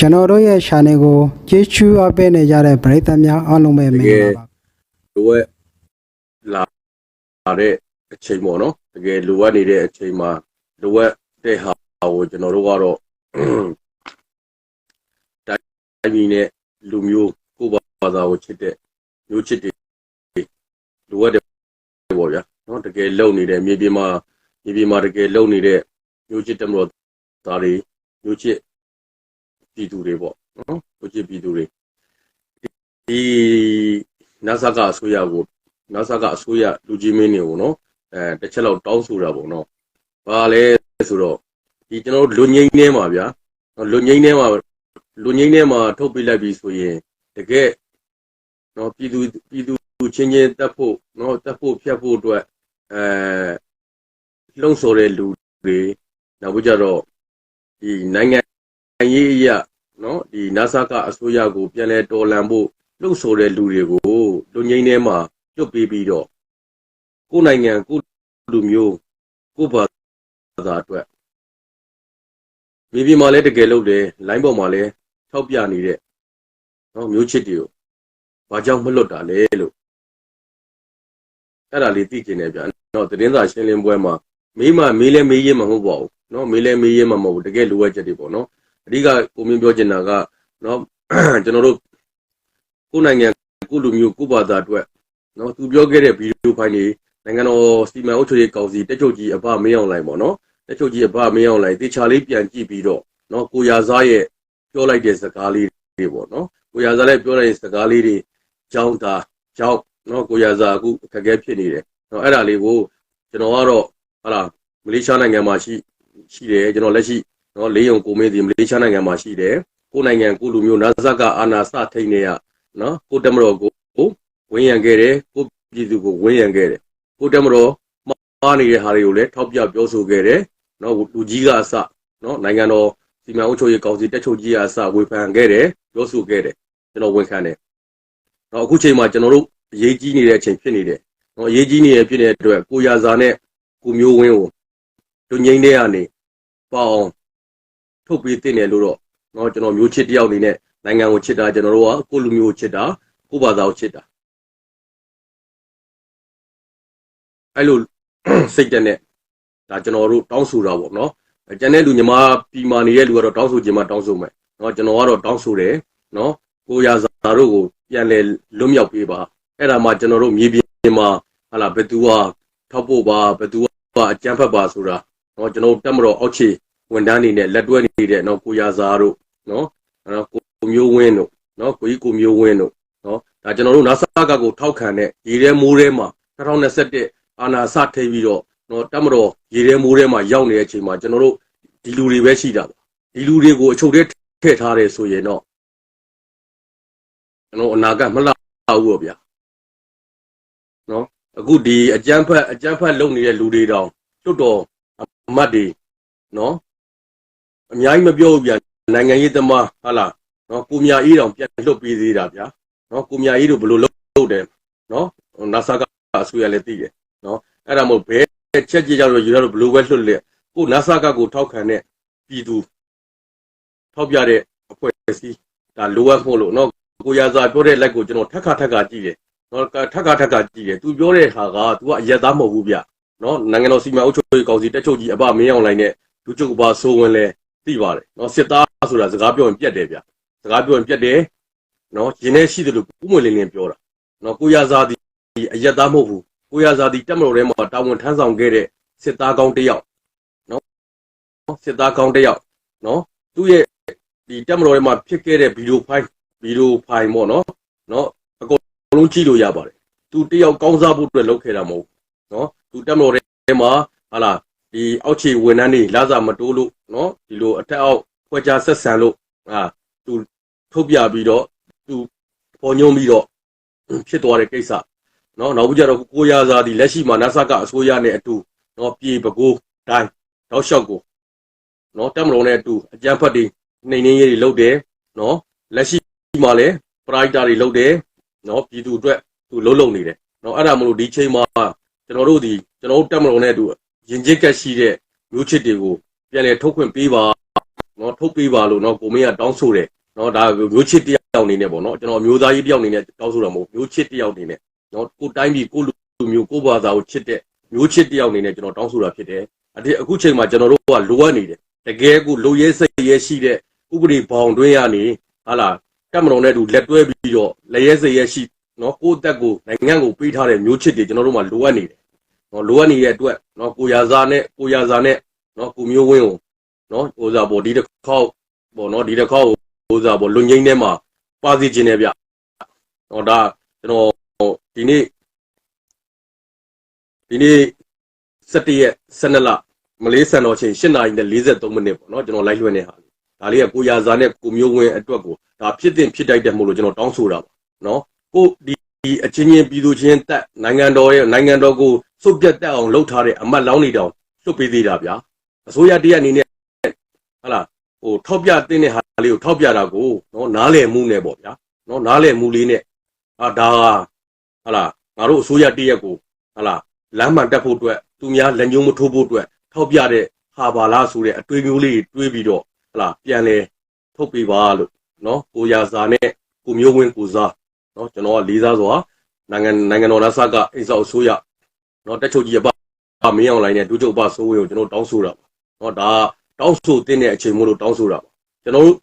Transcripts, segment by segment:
ကျွန်တော်တို့ရဲ့ channel ကိုကျေးဇူးအပ်ပေးနေကြတဲ့ပရိသတ်များအားလုံးပဲမင်္ဂလာပါလိုအပ်လာလာတဲ့အချိန်ပေါ့နော်တကယ်လိုအပ်နေတဲ့အချိန်မှာလိုအပ်တဲ့ဟာကိုကျွန်တော်တို့ကတော့တိုင်းပြည်နဲ့လူမျိုးကိုယ့်ဘာသာကိုချစ်တဲ့မျိုးချစ်တွေလိုအပ်တယ်ပေါ့ဗျာနော်တကယ်လုံနေတဲ့မြေပြင်မှာမြေပြင်မှာတကယ်လုံနေတဲ့မျိုးချစ်တက်မလို့သားတွေမျိုးချစ် ပြည်သူတွေပေါ့နော်မျိုးချစ်ပြည်သူတွေဒီ NASA ကအစိုးရကို NASA ကအစိုးရလူကြီးမင်းတွေကိုနော်အဲတစ်ချက်လောက်တောင်းဆိုတာပေါ့နော်။ဘာလဲဆိုတော့ဒီကျွန်တော်တို့လူငိမ့်နေမှာဗျာ။လူငိမ့်နေမှာလူငိမ့်နေမှာထုတ်ပြလိုက်ပြီဆိုရင်တကယ်နော်ပြည်သူပြည်သူချင်းချင်းတက်ဖို့နော်တက်ဖို့ဖြတ်ဖို့အတွက်အဲလှုံ့ဆော်တဲ့လူတွေနောက်ပြီးကြတော့ဒီနိုင်ငံ ရေးအရနော်ဒီ NASA ကအစိုးရကိုပြန်လဲတော်လှန်ဖို့လှုပ်ဆိုတဲ့လူတွေကိုလူငိမ့်ထဲမှာပြုတ်ပေးပြီးတော့ကိုယ်နိုင်ငံကိုယ်လူမျိုးကိုယ်ဘာသာအတွက်မြေပြင်မှာလည်းတကယ်လို့တယ်လိုင်းပေါ်မှာလည်းထောက်ပြနေတဲ့နော်မျိုးချစ်တွေကိုဘာကြောင့်မလွတ်တာလဲလို့အဲ့ဒါလေးသိကျင်နေဗျာနော်သတင်းစာရှင်းလင်းပွဲမှာမေးမှမေးလဲမေးရင်မဟုတ်ပါဘူးနော်မေးလဲမေးရင်မမဟုတ်ဘူးတကယ်လိုအပ်ချက်တွေပေါ့နော် အဓိကကိုမင်းပြောချင်တာကနော်ကျွန်တော်တို့ကိုယ်နိုင်ငံကိုယ်လူမျိုးကိုယ်ဘာသာအတွက်နော်သူပြောခဲ့တဲ့ဗီဒီယိုဖိုင်တွေနိုင်ငံတော်စီမံအုပ်ချုပ်ရေးကောင်စီတက်ချုပ်ကြီးအဘမင်းအောင်လိုင်ပေါ့နော်တက်ချုပ်ကြီးအဘမင်းအောင်လိုင်တေချာလေးပြန်ကြည့်ပြီးတော့နော်ကိုရာစားရဲ့ပြောလိုက်တဲ့စကားလေးတွေပေါ့နော်ကိုရာစားလည်းပြောလိုက်တဲ့စကားလေးတွေကြောင်းတာကြောင်းနော်ကိုရာစားအခုအခက်အခဲဖြစ်နေတယ်နော်အဲ့ဒါလေးကိုကျွန်တော်ကတော့ဟာလာမလေးရှားနိုင်ငံမှာရှိရှိတယ်ကျွန်တော်လက်ရှိ နော်လေးယုံကိုမင်းစီမလေးရှားနိုင်ငံမှာရှိတယ်ကိုယ်နိုင်ငံကိုယ်လူမျိုးနာဇက်ကအာနာစထိန်နေရနော်ကိုတက်မတော်ကိုဝင်းရံခဲ့တယ်ကိုပြည်သူကိုဝင်းရံခဲ့တယ်ကိုတက်မတော်မှားနေတဲ့ဟာတွေကိုလည်းထောက်ပြပြောဆိုခဲ့တယ်နော်လူကြီးကအစနော်နိုင်ငံတော်စီမံအုပ်ချုပ်ရေးကောင်စီတက်ချုပ်ကြီးကအစဝေဖန်ခဲ့တယ်ပြောဆိုခဲ့တယ်ကျွန်တော်ဝန်ခံတယ်နော်အခုချိန်မှာကျွန်တော်တို့အရေးကြီးနေတဲ့အချိန်ဖြစ်နေတယ်နော်အရေးကြီးနေတဲ့ဖြစ်နေတဲ့အတွက်ကိုရာဇာနဲ့ကိုမျိုးဝင်းကိုလူငိမ့်တဲ့ကနေပေါ့အောင် ထုတ်ပေးတင်တယ်လို့တော့နော်ကျွန်တော်မျိုးချစ်တယောက်အနေနဲ့နိုင်ငံကိုချစ်တာကျွန်တော်တို့ကကိုယ့်လူမျိုးကိုချစ်တာကိုယ့်ဘာသာကိုချစ်တာအဲ့လိုစိတ်တက်နဲ့ဒါကျွန်တော်တို့တောင်းဆိုတာပေါ့နော်ကျန်တဲ့လူညီမပြည်မာနေတဲ့လူကတော့တောင်းဆိုခြင်းမှတောင်းဆိုမယ်နော်ကျွန်တော်ကတော့တောင်းဆိုတယ်နော်ကိုရာဇာတို့ကိုပြန်လဲလွတ်မြောက်ပေးပါအဲ့ဒါမှကျွန်တော်တို့မြေပြင်မှာဟာလာဘယ်သူကထောက်ဖို့ပါဘယ်သူကအကြမ်းဖက်ပါဆိုတာနော်ကျွန်တော်တက်မတော်အောက်ခြေ ဝန်ထမ်းတွေနဲ့လက်တွဲနေတဲ့နော်ကိုရာဇာတို့နော်အဲ့တော့ကိုမျိုးဝင်းတို့နော်ကိုကြီးကိုမျိုးဝင်းတို့နော်ဒါကျွန်တော်တို့ NASA ကကိုထောက်ခံတဲ့ရေထဲမိုးထဲမှာ2021အာနာစထိပ်ပြီးတော့နော်တက်မတော်ရေထဲမိုးထဲမှာရောက်နေတဲ့အချိန်မှာကျွန်တော်တို့ဒီလူတွေပဲရှိတာပါဒီလူတွေကိုအချုပ်ထဲထည့်ထားတယ်ဆိုရင်တော့ကျွန်တော်အနာဂတ်မလှဘူးပေါ့ဗျာနော်အခုဒီအကြမ်းဖက်အကြမ်းဖက်လုပ်နေတဲ့လူတွေတောင်လွတ်တော်အမတ်တွေနော် အများကြီးမပြောဘူးဗျာနိုင်ငံရေးသမားဟာလားနော်ကိုမြအေးတောင်ပြန်လွတ်ပေးသေးတာဗျာနော်ကိုမြအေးတို့ဘယ်လိုလုပ်လုပ်တယ်နော်နာဆာကအဆူရလည်းသိတယ်နော်အဲ့ဒါမို့ဘယ်ချက်ကြည့်ကြလို့ယူရတော့ဘယ်လိုပဲလွတ်လက်ကိုနာဆာကကိုထောက်ခံတဲ့ပြည်သူထောက်ပြတဲ့အဖွဲ့အစည်းဒါလိုအပ်ဖို့လို့နော်ကိုရစာပြောတဲ့လက်ကိုကျွန်တော်ထက်ခါထက်ခါကြည့်တယ်နော်ထက်ခါထက်ခါကြည့်တယ်သူပြောတဲ့ဟာက तू ကအရက်သားမဟုတ်ဘူးဗျနော်နိုင်ငံတော်စီမံအုပ်ချုပ်ရေးကောင်စီတက်ချုပ်ကြီးအပမင်းအောင်လိုင်းနဲ့လူချုပ်အပါဆိုးဝင်လဲ သိပါတယ်နော်စစ်သားဆိုတာစကားပြောရင်ပြက်တယ်ဗျစကားပြောရင်ပြက်တယ်နော်ရင်းနဲ့ရှိတယ်လို့ဥမွေလင်းလင်းပြောတာနော်ကိုရစာဒီအရက်သားမဟုတ်ဘူးကိုရစာဒီတက်မတော်ထဲမှာတာဝန်ထမ်းဆောင်ခဲ့တဲ့စစ်သားကောင်းတစ်ယောက်နော်စစ်သားကောင်းတစ်ယောက်နော်သူ့ရဲ့ဒီတက်မတော်ထဲမှာဖြစ်ခဲ့တဲ့ဗီဒီယိုဖိုင်ဗီဒီယိုဖိုင်ပေါ့နော်နော်အကုန်လုံးကြည့်လို့ရပါတယ်သူတယောက်ကောင်းစားဖို့အတွက်လုပ်ခဲ့တာမဟုတ်ဘူးနော်သူတက်မတော်ထဲမှာဟာလာ ဒီအောက်ခြေဝန်ထမ်းတွေလာစားမတိုးလို့နော်ဒီလိုအထက်အောက်ဖွဲ့ခြားဆက်ဆံလို့အာသူထုတ်ပြပြီးတော့သူပေါ်ညွှန်းပြီးတော့ဖြစ်သွားတဲ့ကိစ္စနော်နောက်ပြီးကြတော့ကိုရစာဒီလက်ရှိမှာ NASA ကအစိုးရနဲ့အတူနော်ပြေပကိုးတိုင်းတောက်လျှောက်ကိုနော်တက်မတော်နဲ့အတူအကြမ်းဖက်တွေနှိမ်နှင်းရေးတွေလုပ်တယ်နော်လက်ရှိမှာလည်းပရိုက်တာတွေလုပ်တယ်နော်ပြည်သူအတွက်သူလှုပ်လှုပ်နေတယ်နော်အဲ့ဒါမလို့ဒီချိန်မှာကျွန်တော်တို့ဒီကျွန်တော်တို့တက်မတော်နဲ့အတူ ရင်ကျစ်ကက်ရှိတဲ့မျိုးချစ်တွေကိုပြန်လည်ထုတ်ခွင့်ပေးပါနော်ထုတ်ပေးပါလို့နော်ကိုမင်းကတောင်းဆိုတယ်နော်ဒါမျိုးချစ်တယောက်အနေနဲ့ပေါ့နော်ကျွန်တော်မျိုးသားကြီးတယောက်အနေနဲ့တောင်းဆိုတာမဟုတ်မျိုးချစ်တယောက်အနေနဲ့နော်ကိုတိုင်းပြည်ကိုလူမျိုးကိုဘာသာကိုချစ်တဲ့မျိုးချစ်တယောက်အနေနဲ့ကျွန်တော်တောင်းဆိုတာဖြစ်တယ်အဒီအခုချိန်မှာကျွန်တော်တို့ကလိုအပ်နေတယ်တကယ်ကိုလိုရဲစိတ်ရဲရှိတဲ့ဥပဒေဘောင်တွင်းရနေဟာလာတက်မတော်နဲ့တူလက်တွဲပြီးတော့လက်ရဲစိတ်ရဲရှိနော်ကိုယ့်အသက်ကိုနိုင်ငံကိုပေးထားတဲ့မျိုးချစ်တွေကျွန်တော်တို့မှာလိုအပ်နေတယ် နော်လိုအပ်နေတဲ့အတွက်နော်ကိုရာဇာနဲ့ကိုရာဇာနဲ့နော်ကိုမျိုးဝင်းကိုနော်ဟိုစားပေါ်ဒီတစ်ခေါက်ပေါ့နော်ဒီတစ်ခေါက်ဟိုစားပေါ်လွန်ငင်းထဲမှာပါစီခြင်းနဲ့ဗျနော်ဒါကျွန်တော်ဒီနေ့ဒီနေ့17ရက်12လမလေးစံတော်ချိန်8နာရီနဲ့43မိနစ်ပေါ့နော်ကျွန်တော်လိုက်လွှင့်နေဟာဒါလေးကကိုရာဇာနဲ့ကိုမျိုးဝင်းအတွက်ကိုဒါဖြစ်တင်ဖြစ်တိုက်တယ်မို့လို့ကျွန်တော်တောင်းဆိုတာပါနော်ကိုဒီ ဒီအချင်းချင်းပြည်သူချင်းတက်နိုင်ငံတော်ရဲ့နိုင်ငံတော်ကိုစုပ်ပြတ်တက်အောင်လှုပ်ထားတဲ့အမတ်လောင်းနေတောင်လွတ်ပေးသေးတာဗျာအစိုးရတရက်အနေနဲ့ဟလာဟိုထောက်ပြတဲ့ဟာလေးကိုထောက်ပြတာကိုနော်နားလည်မှုနဲ့ပေါ့ဗျာနော်နားလည်မှုလေးနဲ့အာဒါဟာဟလာငါတို့အစိုးရတရက်ကိုဟလာလမ်းမှန်တက်ဖို့အတွက်သူများလက်ညှိုးမထိုးဖို့အတွက်ထောက်ပြတဲ့ဟာပါလားဆိုတဲ့အတွေးမျိုးလေးတွေးပြီးတော့ဟလာပြန်လဲထုတ်ပေးပါလို့နော်ကိုရာစာနဲ့ကိုမျိုးဝင်းကိုစား နော်ကျွန်တော်ကလေးစားစွာနိုင်ငံနိုင်ငံတော်လက်ဆက်ကအိမ်ဆောက်အစိုးရနော်တက်ချုပ်ကြီးအပမင်းအောင်လိုင်းနဲ့ဒုချုပ်အပစိုးဝင်းကိုကျွန်တော်တောင်းဆိုတာပါနော်ဒါတောင်းဆိုတဲ့အချိန်မို့လို့တောင်းဆိုတာပါကျွန်တော်တို့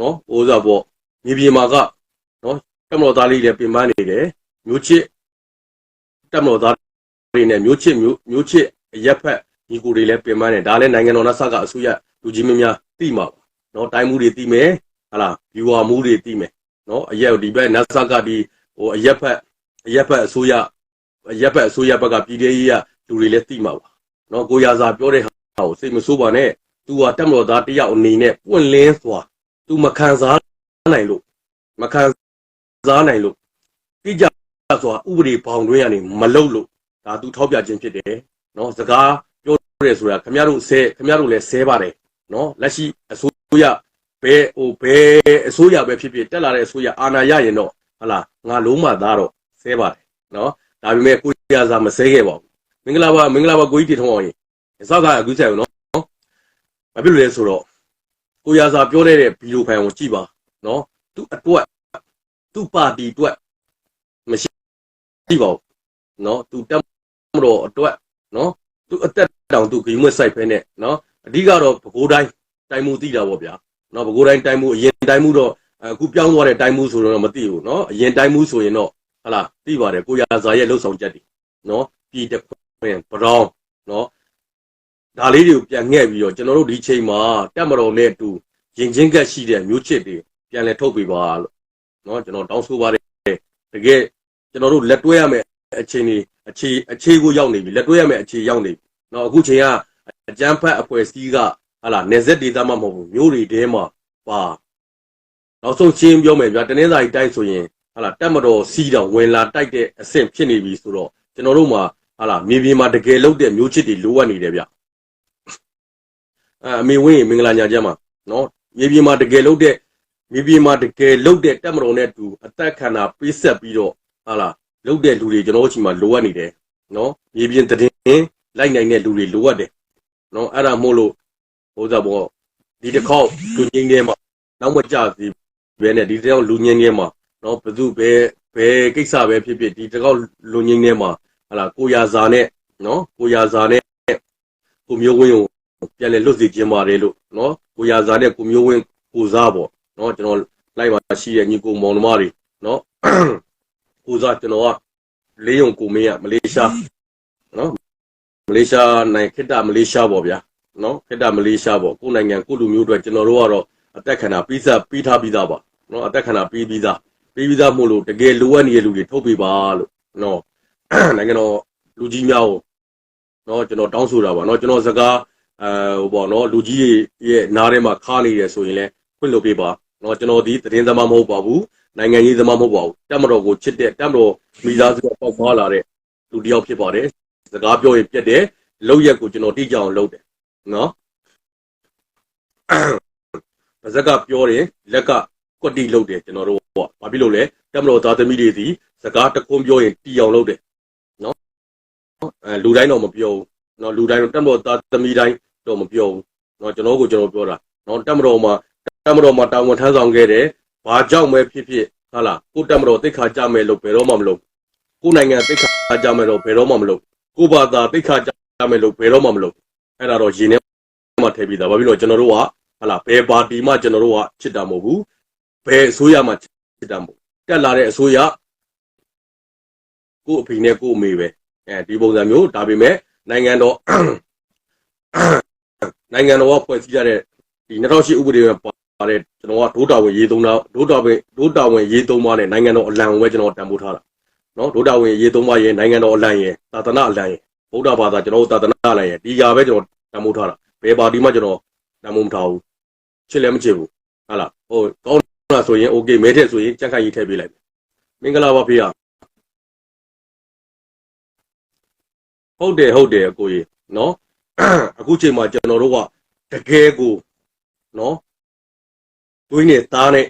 နော်ဟိုးစားပေါ့မြေပြင်မှာကနော်တက်မတော်သားလေးလည်းပြင်ပန်းနေတယ်မျိုးချစ်တက်မတော်သားတွေနဲ့မျိုးချစ်မျိုးမျိုးချစ်အရက်ဖက်ညီကိုတွေလည်းပြင်ပန်းတယ်ဒါလည်းနိုင်ငံတော်လက်ဆက်ကအစိုးရလူကြီးမင်းများသိမှာပါနော်တိုင်းမှုတွေသိမယ်ဟလာ viewer မှုတွေသိမယ် နော်အရက်ဒီဘက်နတ်ဆက်ကဒီဟိုအရက်ဖက်အရက်ဖက်အစိုးရအရက်ဖက်အစိုးရဘက်ကပြည်ထောင်ရေးကလူတွေလည်းသိမှာပါနော်ကိုရာစာပြောတဲ့ဟာကိုစိတ်မဆိုးပါနဲ့ तू ဟာတက်မတော်သားတယောက်အနေနဲ့ပွင့်လင်းစွာ तू မခံစားနိုင်လို့မခံစားနိုင်လို့တိကျစွာဥပဒေဘောင်တွင်းကနေမလုံလို့ဒါ तू ထောက်ပြခြင်းဖြစ်တယ်နော်စကားပြောရဲဆိုတာခမရတို့ဆဲခမရတို့လည်းဆဲပါတယ်နော်လက်ရှိအစိုးရ ဘယ်ဟိုဘယ်အစိုးရပဲဖြစ်ဖြစ်တက်လာတဲ့အစိုးရအာဏာရရင်တော့ဟလာငါလုံးမသားတော့ဆဲပါတယ်နော်ဒါပေမဲ့ကိုရစာမဆဲခဲ့ပါဘူးမင်္ဂလာပါမင်္ဂလာပါကိုကြီးတည်ထုံးအောင်ရင်အစောကအခုဆက်ဦးနော်ဘာဖြစ်လို့လဲဆိုတော့ကိုရစာပြောတဲ့ဗီဒီယိုဖိုင်ကိုကြည့်ပါနော်သူအတွက်သူပါတီအတွက်မရှိကြည့်ပါဦးနော်သူတက်မတော်အတွက်နော်သူအသက်တောင်သူဂိမ်းမွက်ဆိုင်ဖဲနဲ့နော်အဓိကတော့ပဲခူးတိုင်းတိုင်းမှုသိတာပေါ့ဗျာ နော်ပဲခူးတိုင်းတိုင်းမှုအရင်တိုင်းမှုတော့အခုပြောင်းသွားတဲ့တိုင်းမှုဆိုတော့မသိဘူးနော်အရင်တိုင်းမှုဆိုရင်တော့ဟလာသိပါတယ်ကိုရစာရဲ့လှုပ်ဆောင်ချက်တွေနော်ပြည်တခွင်ဘရောင်းနော်ဒါလေးတွေကိုပြန်ငှဲ့ပြီးတော့ကျွန်တော်တို့ဒီချိန်မှာတက်မတော်နဲ့အတူရင်ချင်းကက်ရှိတဲ့မျိုးချစ်တွေပြန်လဲထုတ်ပေးပါလို့နော်ကျွန်တော်တောင်းဆိုပါတယ်တကယ်ကျွန်တော်တို့လက်တွဲရမယ်အချိန်ကြီးအခြေအခြေကိုရောက်နေပြီလက်တွဲရမယ်အခြေရောက်နေပြီနော်အခုချိန်ကအကြမ်းဖက်အဖွဲ့အစည်းက ဟာလာနေဆက်ဒေသမှမဟုတ်ဘူးမျိုးတွေတဲမှာပါနောက်ဆုံးချင်းပြောမယ်ဗျာတနင်္သာရီတိုက်ဆိုရင်ဟာလာတက်မတော်စီးတော့ဝင်လာတိုက်တဲ့အဆင့်ဖြစ်နေပြီဆိုတော့ကျွန်တော်တို့မှာဟာလာမြေပြင်မှာတကယ်လုတ်တဲ့မျိုးချစ်တွေလိုအပ်နေတယ်ဗျအဲအမေဝင်းမင်္ဂလာညာကျမ်းမှာနော်မြေပြင်မှာတကယ်လုတ်တဲ့မြေပြင်မှာတကယ်လုတ်တဲ့တက်မတော်နဲ့တူအသက်ခန္ဓာပေးဆက်ပြီးတော့ဟာလာလုတ်တဲ့လူတွေကျွန်တော်တို့ချီမှာလိုအပ်နေတယ်နော်မြေပြင်သတင်းလိုက်နိုင်တဲ့လူတွေလိုအပ်တယ်နော်အဲ့ဒါမို့လို့ ဟိုစားပေါ့ဒီတစ်ခေါက်လူငင်းထဲမှာနောက်မကြစီဘဲနဲ့ဒီတစ်ခေါက်လူငင်းထဲမှာနော်ဘသူပဲဘယ်ကိစ္စပဲဖြစ်ဖြစ်ဒီတစ်ခေါက်လူငင်းထဲမှာဟလာကိုရာဇာနဲ့နော်ကိုရာဇာနဲ့ကိုမျိုးဝင်းကိုပြန်လဲလွတ်စီခြင်းပါတယ်လို့နော်ကိုရာဇာနဲ့ကိုမျိုးဝင်းကိုစားပေါ့နော်ကျွန်တော်လိုက်ပါရှိတဲ့ညီကိုမောင်နှမတွေနော်ကိုစားကျွန်တော်ကလေးယုံကိုမင်းကမလေးရှားနော်မလေးရှားနိုင်ခိတ္တမလေးရှားပေါ့ဗျာ နော်ခိတ္တမလေးရှားပေါ့ကိုယ်နိုင်ငံကိုလူမျိုးတွေကျွန်တော်တို့ကတော့အသက်ခန္ဓာပြီးစားပြီးထားပြီးသားပါနော်အသက်ခန္ဓာပြီးပြီးသားပြီးပြီးသားမို့လို့တကယ်လိုအပ်နေတဲ့လူတွေထုတ်ပေးပါလို့နော်နိုင်ငံတော်လူကြီးများကိုနော်ကျွန်တော်တောင်းဆိုတာပါနော်ကျွန်တော်စကားအဲဟိုပေါ့နော်လူကြီးရဲ့နားထဲမှာခါနေတယ်ဆိုရင်လည်းခွင့်လုပ်ပေးပါနော်ကျွန်တော်ဒီသတင်းသမားမဟုတ်ပါဘူးနိုင်ငံရေးသမားမဟုတ်ပါဘူးတက်မတော်ကိုချစ်တဲ့တက်မတော်မိသားစုကပေါက်ဖွာလာတဲ့လူတစ်ယောက်ဖြစ်ပါတယ်စကားပြောရင်ပြက်တယ်လောက်ရက်ကိုကျွန်တော်တိကျအောင်လုပ်တယ် နော်ပါဇက်ကပြောတယ်လက်ကကွက်တိလုပ်တယ်ကျွန်တော်တို့ပေါ့ဘာဖြစ်လို့လဲတက်မတော်သားသမီးတွေစီစကားတခွန်းပြောရင်တီအောင်လုပ်တယ်နော်အဲလူတိုင်းတော့မပြောဘူးနော်လူတိုင်းတော့တက်မတော်သားသမီးတိုင်းတော့မပြောဘူးနော်ကျွန်တော်ကိုကျွန်တော်ပြောတာနော်တက်မတော်မှာတက်မတော်မှာတာဝန်ထမ်းဆောင်ခဲ့တယ်ဘာကြောင့်ပဲဖြစ်ဖြစ်ဟာလားကိုတက်မတော်တိတ်ခါကြမယ်လို့ဘယ်တော့မှမလုပ်ကိုနိုင်ငံတိတ်ခါကြမယ်လို့ဘယ်တော့မှမလုပ်ကိုဘာသာတိတ်ခါကြမယ်လို့ဘယ်တော့မှမလုပ် အဲ့ဒါတော့ရင်ထဲမှာထည့်ပြီးသားဘာဖြစ်လို့ကျွန်တော်တို့ကဟာလားဘယ်ပါတီမှကျွန်တော်တို့ကချစ်တာမဟုတ်ဘူးဘယ်အစိုးရမှချစ်တာမဟုတ်တက်လာတဲ့အစိုးရကို့အဖေနဲ့ကို့အမေပဲအဲဒီပုံစံမျိုးဒါပေမဲ့နိုင်ငံတော်နိုင်ငံတော်ကဖွဲ့စည်းရတဲ့ဒီ2008ဥပဒေမှာပါတဲ့ကျွန်တော်ကဒိုးတာဝင်ရေးသုံးတာဒိုးတာဝင်ဒိုးတာဝင်ရေးသုံးပါနဲ့နိုင်ငံတော်အလံကိုပဲကျွန်တော်တန်ဖိုးထားတာနော်ဒိုးတာဝင်ရေးသုံးပါရဲ့နိုင်ငံတော်အလံရဲ့သာသနာအလံရဲ့ ဗုဒ္ဓဘာသာကျွန်တော်တို့သာသနာလိုက်ရဒီရာပဲကျွန်တော်တမိုးထားတာဘယ်ပါတီမှကျွန်တော်တမိုးမထားဘူးချစ်လည်းမချစ်ဘူးဟုတ်လားဟိုကောင်းတာဆိုရင် okay မဲထက်ဆိုရင်ကြက်ခိုင်ရေးထည့်ပေးလိုက်မင်္ဂလာပါဖေဟာဟုတ်တယ်ဟုတ်တယ်အကိုကြီးနော်အခုချိန်မှာကျွန်တော်တို့ကတကယ်ကိုနော်တွင်းနဲ့သားနဲ့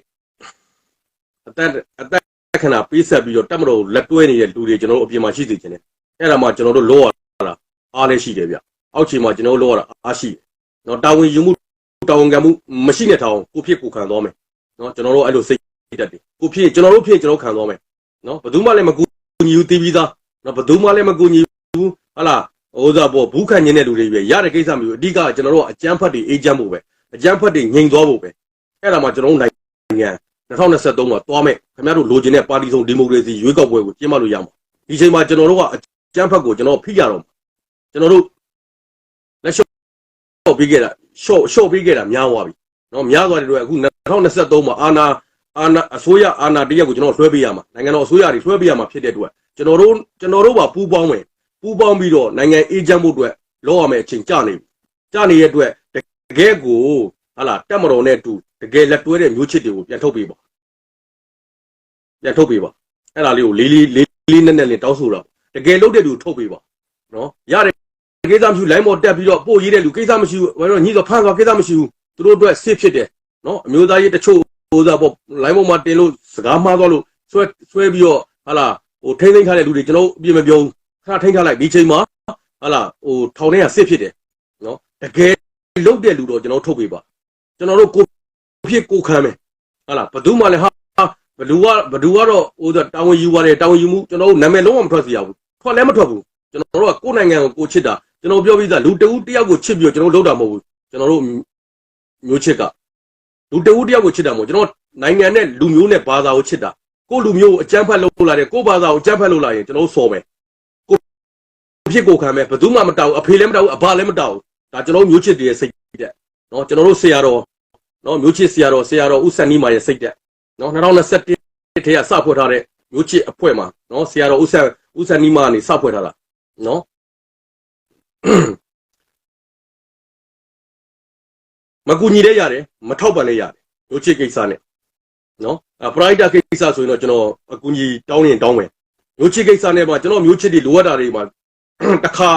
အသက်အသက်ခဏပေးဆက်ပြီးတော့တက်မတော်လက်တွဲနေတဲ့လူတွေကျွန်တော်တို့အပြင်မှာရှိစေချင်တယ်အဲ့ဒါမှကျွန်တော်တို့လောရ အားလည်းရှိတယ်ဗျအောက်ချိန်မှာကျွန်တော်တို့လောရတာအားရှိတယ်နော်တာဝန်ယူမှုတာဝန်ခံမှုမရှိနဲ့ထောင်ကိုဖြစ်ကိုခံသွားမယ်နော်ကျွန်တော်တို့အဲ့လိုစိတ်တတ်တယ်ကိုဖြစ်ကျွန်တော်တို့ဖြစ်ကျွန်တော်ခံသွားမယ်နော်ဘယ်သူမှလည်းမကူညီဘူးတီးပြီးသားနော်ဘယ်သူမှလည်းမကူညီဘူးဟလာဟိုစားပေါ့ဘူးခံညင်းတဲ့လူတွေပဲရတဲ့ကိစ္စမျိုးအဓိကကျွန်တော်တို့ကအကြမ်းဖက်တွေအေးချမ်းဖို့ပဲအကြမ်းဖက်တွေငြိမ်သွားဖို့ပဲအဲ့ဒါမှကျွန်တော်တို့နိုင်ငံ2023မှာသွားမယ်ခင်ဗျားတို့လိုချင်တဲ့ပါတီစုံဒီမိုကရေစီရွေးကောက်ပွဲကိုကျင်းပလို့ရမှာဒီချိန်မှာကျွန်တော်တို့ကအကြမ်းဖက်ကိုကျွန်တော်ဖိကြတော့မှာ ကျွန်တော်တို့လက်လျှော့ပေးခဲ့တာရှော့ရှော့ပေးခဲ့တာများသွားပြီနော်များသွားတဲ့အတွက်အခု2023မှာအာနာအာနာအစိုးရအာနာတရက်ကိုကျွန်တော်လွှဲပေးရမှာနိုင်ငံတော်အစိုးရတွေလွှဲပေးရမှာဖြစ်တဲ့အတွက်ကျွန်တော်တို့ကျွန်တော်တို့ပါပူးပေါင်းမယ်ပူးပေါင်းပြီးတော့နိုင်ငံအေးချမ်းဖို့အတွက်လောက်ရမယ်အချိန်ကြာနေပြီကြာနေတဲ့အတွက်တကယ်ကိုဟာလာတက်မတော်နဲ့အတူတကယ်လက်တွဲတဲ့မျိုးချစ်တွေကိုပြန်ထုတ်ပေးပါပြန်ထုတ်ပေးပါအဲ့ဒါလေးကိုလေးလေးလေးလေးနဲ့နဲ့လေးတောင်းဆိုတာတကယ်လုပ်တဲ့လူထုတ်ပေးပါနော်ရတယ် ကိစ္စမရှိဘူးလိုင်းပေါ်တက်ပြီးတော့ပို့ရေးတဲ့လူကိစ္စမရှိဘူးဘာလို့ညှိတော့ဖမ်းသွားကိစ္စမရှိဘူးသူတို့အတွက်စစ်ဖြစ်တယ်နော်အမျိုးသားရေးတချို့ဟိုစားပေါ့လိုင်းပေါ်မှာတင်လို့စကားမှားသွားလို့ဆွဲဆွဲပြီးတော့ဟာလာဟိုထိမ့်သိမ်းထားတဲ့လူတွေကျွန်တော်အပြစ်မပြောဘူးခဏထိန်းထားလိုက်ဒီချိန်မှာဟာလာဟိုထောင်ထဲကစစ်ဖြစ်တယ်နော်တကယ်လုတ်တဲ့လူတော့ကျွန်တော်ထုတ်ပေးပါကျွန်တော်တို့ကိုဖြစ်ကိုခံမယ်ဟာလာဘယ်သူမှလည်းဟာဘလူကဘလူကတော့ဟိုတာဝန်ယူပါတယ်တာဝန်ယူမှုကျွန်တော်တို့နာမည်လုံးဝမထွက်စီရဘူးထွက်လည်းမထွက်ဘူးကျွန်တော်တို့ကကိုယ်နိုင်ငံကိုကိုချစ်တာ ကျွန်တော်ပြောပြီးသားလူတဦးတယောက်ကိုချစ်ပြီးတော့ကျွန်တော်တို့လုပ်တာမဟုတ်ဘူးကျွန်တော်တို့မျိုးချစ်ကလူတဦးတယောက်ကိုချစ်တာမဟုတ်ကျွန်တော်နိုင်ငံနဲ့လူမျိုးနဲ့ဘာသာကိုချစ်တာကိုလူမျိုးကိုအကြမ်းဖက်လုပ်လာတယ်ကိုဘာသာကိုအကြမ်းဖက်လုပ်လာရင်ကျွန်တော်တို့စော်မယ်ဖြစ်ကိုခံမဲ့ဘယ်သူမှမတောက်ဘူးအဖေလည်းမတောက်ဘူးအဘလည်းမတောက်ဘူးဒါကျွန်တော်တို့မျိုးချစ်တွေရဲ့စိတ်တက်နော်ကျွန်တော်တို့ဆရာတော်နော်မျိုးချစ်ဆရာတော်ဆရာတော်ဦးစံနီမာရဲ့စိတ်တက်နော်2021ထဲကစဖွဲ့ထားတဲ့မျိုးချစ်အဖွဲ့မှာနော်ဆရာတော်ဦးစံဦးစံနီမာကနေစဖွဲ့ထားတာနော် မကူညီလည်းရတယ်မထောက်ပံ့လည်းရတယ်မျိုးချစ်ကိစ္စနဲ့နော်အပရိုက်တာကိစ္စဆိုရင်တော့ကျွန်တော်အကူညီတောင်းရင်တောင်းမယ်မျိုးချစ်ကိစ္စနဲ့မှာကျွန်တော်မျိုးချစ်တွေလိုအပ်တာတွေမှာတခါ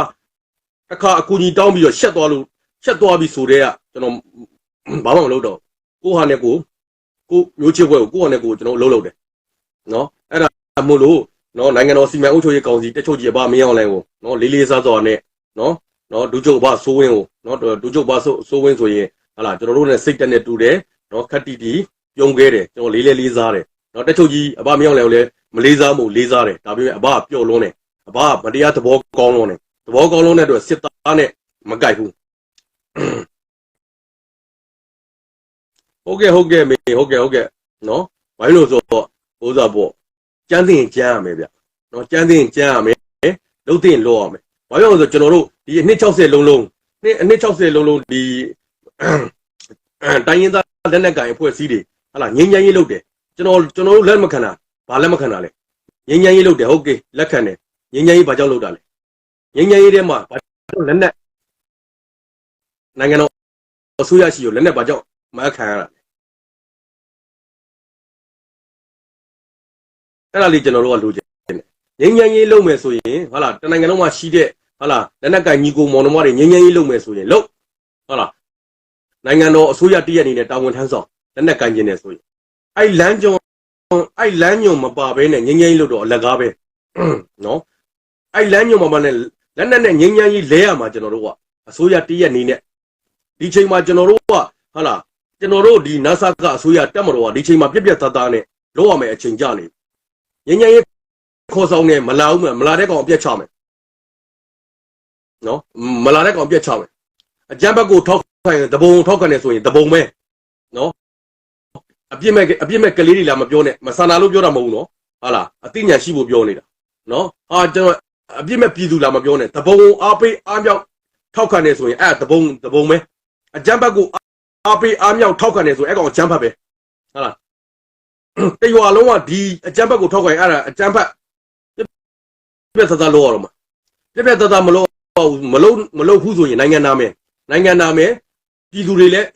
တခါအကူကြီးတောင်းပြီးတော့ရှက်သွားလို့ရှက်သွားပြီဆိုတဲ့ကကျွန်တော်ဘာမှမလုပ်တော့ကိုဟာနဲ့ကိုကိုမျိုးချစ်ဘွဲကိုကိုဟာနဲ့ကိုကျွန်တော်အလုပ်လုပ်တယ်နော်အဲ့ဒါမို့လို့နော်နိုင်ငံတော်စီမံအုပ်ချုပ်ရေးကောင်စီတက်ချုပ်ကြီးအဘမင်းအောင်လိုင်းကိုနော်လေးလေးစားစွာနဲ့ နော်နော်ဒူချုပ်ဘစိုးဝင်းကိုနော်ဒူချုပ်ဘစိုးဝင်းဆိုရင်ဟာလာကျွန်တော်တို့နဲ့စိတ်တက်နဲ့တူတယ်နော်ခက်တီတီပြုံးခဲ့တယ်ကျွန်တော်လေးလေးလေးစားတယ်နော်တက်ချုပ်ကြီးအဘမင်းအောင်လိုင်းကိုလည်းမလေးစားမှုလေးစားတယ်ဒါပေမဲ့အဘကပျော့လွန်းတယ်အဘမတရားသဘောကောင်းလုံးနဲ့သဘောကောင်းလုံးနဲ့တော့စစ်သားနဲ့မကြိုက်ဘူးဟုတ်ကဲ့ဟုတ်ကဲ့မေဟုတ်ကဲ့ဟုတ်ကဲ့နော်ဘာလို့ဆိုတော့ဥစားပေါ့ကျန်းသိရင်ကျန်းရမယ်ဗျနော်ကျန်းသိရင်ကျန်းရမယ်လှုပ်သိရင်လှုပ်ရမယ် ဘာလို့လဲဆိုတော့ကျွန်တော်တို့ဒီအနှစ်60လုံးလုံးနှစ်အနှစ်60လုံးလုံးဒီတိုင်းရင်းသားလက်နက်ကင်အဖွဲ့အစည်းတွေဟာလာငင်းငင်းရေးလုပ်တယ်ကျွန်တော်ကျွန်တော်တို့လက်မခံတာဘာလက်မခံတာလဲငင်းငင်းရေးလုပ်တယ်ဟုတ်ကဲ့လက်ခံတယ်ငင်းငယ်ရေးဘာကြောင့်လုပ်တာလဲငင်းငယ်ရေးထဲမှာဘာကြောင့်လက်နက်နိုင်ငံတော်အစိုးရရှိရောလက်နက်ဘာကြောင့်မအခမ်းရတာလဲအဲ့ဒါလေးကျွန်တော်တို့ကလိုချင်တယ် ငင်းငယ်ရေးလုပ်မယ်ဆိုရင်ဟာလာတနိုင်ငံလုံးမှာရှိတဲ့ဟာလာလက်နက်ကင်ညီကိုမောင်နှမတွေငင်းငယ်ရေးလုပ်မယ်ဆိုရင်လုပ်ဟာလာနိုင်ငံတော်အစိုးရတည့်ရအနေနဲ့တာဝန်ထမ်းဆောင်လက်နက်ကင်ကျင်နေဆိုရင်အဲ့လမ်းကြုံအဲ့လမ်းညုံမပါဘဲနဲ့ငင်းငယ်ရေးလို့တော့အလကားပဲနော်အဲ့လမ်းညုံမှာမှလည်းလက်နက်နဲ့ငင်းငင်းကြီးလဲရမှာကျွန်တော်တို့ကအစိုးရတည့်ရက်နေနဲ့ဒီချိန်မှာကျွန်တော်တို့ကဟာလာကျွန်တော်တို့ဒီ NASA ကအစိုးရတက်မတော်ကဒီချိန်မှာပြက်ပြက်သားသားနဲ့လောက်ရမယ်အချိန်ကြနေငញ្ញရင် ခေါ်ဆောင်နေမလာဘူးမလာတဲ့ကောင်အပြက်ချမယ်နော်မလာတဲ့ကောင်အပြက်ချမယ်အကြမ်းဘက်ကိုထောက်ခိုင်းတဘုံထောက်ခံနေဆိုရင်တဘုံပဲနော်အပြစ်မဲ့အပြစ်မဲ့ကလေးတွေလာမပြောနဲ့မဆန္ဒလို့ပြောတာမဟုတ်ဘူးနော်ဟာလားအသိဉာဏ်ရှိဖို့ပြောနေတာနော်ဟာကျွန်တော်အပြစ်မဲ့ပြည်သူလာမပြောနဲ့တဘုံအားပေးအားမြောက်ထောက်ခံနေဆိုရင်အဲ့တဘုံတဘုံပဲအကြမ်းဘက်ကိုအားပေးအားမြောက်ထောက်ခံနေဆိုရင်အဲ့ကောင်အကြမ်းဖက်ပဲဟာလားတရွာလုံးကဒီအကြမ်းဖက်ကိုထောက်ခံရင်အဲ့ဒါအကြမ်းဖက် ပြက်သက်သက်လို့ရတော့မှာပြက်ပြက်သက်သက်မလို့မလို့မလို့ဘူးဆိုရင်နိုင်ငံသားမယ်နိုင်ငံသားမယ်ပြည်သူတွေလည်း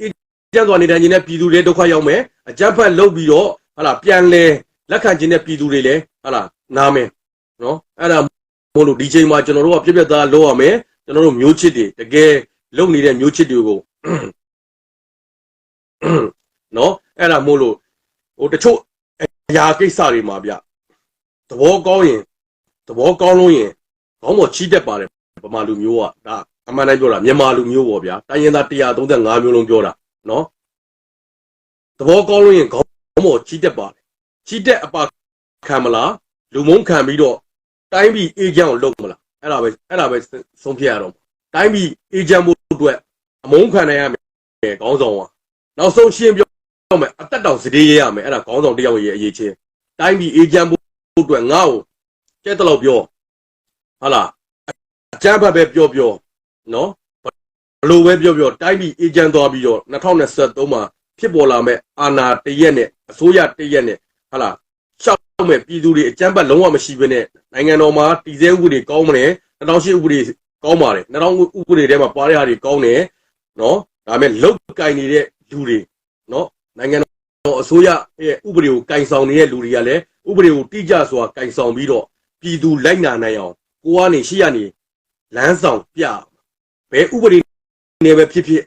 ကျန်းစွာနေထိုင်ခြင်းနဲ့ပြည်သူတွေဒုက္ခရောက်မယ်အကြမ်းဖက်လုပ်ပြီးတော့ဟာလာပြန်လဲလက်ခံခြင်းနဲ့ပြည်သူတွေလည်းဟာလာနားမယ်နော်အဲ့ဒါမို့လို့ဒီချိန်မှာကျွန်တော်တို့ကပြည့်ပြည့်သားလုပ်ရမယ်ကျွန်တော်တို့မျိုးချစ်တွေတကယ်လုပ်နေတဲ့မျိုးချစ်တွေကိုနော်အဲ့ဒါမို့လို့ဟိုတချို့အရာကိစ္စတွေမှာဗျသဘောကောင်းရင် သဘောကောင်းလို့ရင်ခေါင်းပေါ်ချီးတက်ပါတယ်ဗမာလူမျိုးကဒါအမှန်တမ်းပြောတာမြန်မာလူမျိုးပေါ့ဗျာတိုင်းရင်းသား135မျိုးလုံးပြောတာနော်သဘောကောင်းလို့ရင်ခေါင်းပေါ်ချီးတက်ပါတယ်ချီးတက်အပါခံမလားလူမုန်းခံပြီးတော့တိုင်းပြည်အေဂျင့်ကိုလုပ်မလားအဲ့ဒါပဲအဲ့ဒါပဲဆုံးဖြတ်ရတော့တိုင်းပြည်အေဂျင့်ဖို့အတွက်အမုန်းခံနိုင်ရမယ်ခေါင်းဆောင်ကနောက်ဆုံးရှင်းပြောမယ်အသက်တောင်စတေးရရမယ်အဲ့ဒါခေါင်းဆောင်တယောက်ရဲ့အရေးချင်းတိုင်းပြည်အေဂျင့်ဖို့အတွက်ငါ့ကို ကျဲတလောက်ပြောဟာလားအကျမ်းဖတ်ပဲပြောပြောနော်ဘလို့ပဲပြောပြောတိုင်းပြည်အေဂျင့်သွားပြီးတော့2023မှာဖြစ်ပေါ်လာမဲ့အာဏာတရက်နဲ့အစိုးရတရက်နဲ့ဟာလားရှောက်မဲ့ပြည်သူတွေအကြမ်းဖက်လုံးဝမရှိဘဲနဲ့နိုင်ငံတော်မှာတည်ဆဲဥပဒေကောင်းမလဲ2008ဥပဒေကောင်းပါတယ်2000ဥပဒေထဲမှာပါတဲ့ဟာတွေကောင်းတယ်နော်ဒါပေမဲ့လုတ်ကင်နေတဲ့လူတွေနော်နိုင်ငံတော်အစိုးရရဲ့ဥပဒေကိုကင်ဆောင်နေတဲ့လူတွေကလည်းဥပဒေကိုတိကျစွာကင်ဆောင်ပြီးတော့ ပြည်သူလိုက်နာနိုင်အောင်ကိုကနေရှိရနေလမ်းဆောင်ပြဘယ်ဥပဒေနဲ့ပဲဖြစ်ဖြစ်